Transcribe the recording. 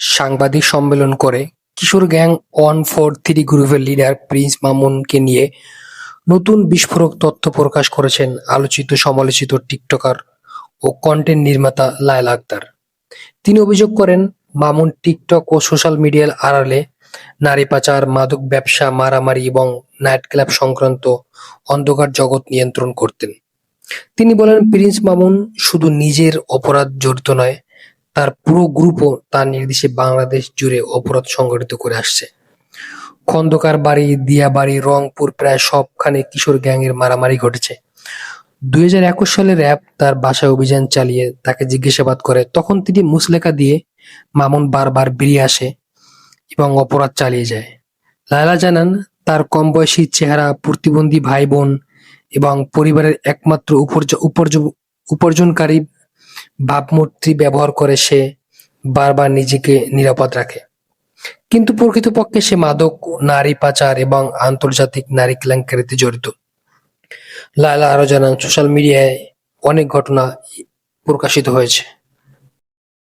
সাংবাদিক সম্মেলন করে কিশোর গ্যাং ওয়ান ফোর থ্রি গ্রুপের লিডার প্রিন্স মামুনকে নিয়ে নতুন বিস্ফোরক তথ্য প্রকাশ করেছেন আলোচিত সমালোচিত টিকটকার ও কন্টেন্ট নির্মাতা লায়লা আক্তার। তিনি অভিযোগ করেন, মামুন টিকটক ও সোশ্যাল মিডিয়ার আড়ালে নারী পাচার, মাদক ব্যবসা, মারামারি এবং নাইট ক্লাব সংক্রান্ত অন্ধকার জগৎ নিয়ন্ত্রণ করতেন। তিনি বলেন, প্রিন্স মামুন শুধু নিজের অপরাধ জড়িত নয় তার পুরো গ্রুপও তার নির্দেশে বাংলাদেশ জুড়ে অপরাধ সংগঠিত করে আসছে। খন্দকার বাড়ি, দিয়াবাড়ি, রংপুর প্রায় সবখানে কিশোর গ্যাংয়ের মারামারি ঘটেছে। দুই হাজার একুশ সালে র্যাব তার বাসায় অভিযান চালিয়ে তাকে জিজ্ঞাসাবাদ করে, তখন তিনি মুসলেখা দিয়ে মামুন বারবার বেরিয়ে আসে এবং অপরাধ চালিয়ে যায়। লায়লা জানান, তার কম বয়সী চেহারা, প্রতিবন্ধী ভাই বোন এবং পরিবারের একমাত্র উপার্জ- উপার্জ- উপার্জনকারী ভাবমূর্তি ব্যবহার করে সে বারবার নিজেকে নিরাপদ রাখে। কিন্তু প্রকৃতপক্ষে সে মাদক, নারী পাচার এবং আন্তর্জাতিক নারী কেলেঙ্কারিতে জড়িত। লায়লা আরও জানান সোশ্যাল মিডিয়ায় অনেক ঘটনা প্রকাশিত হয়েছে।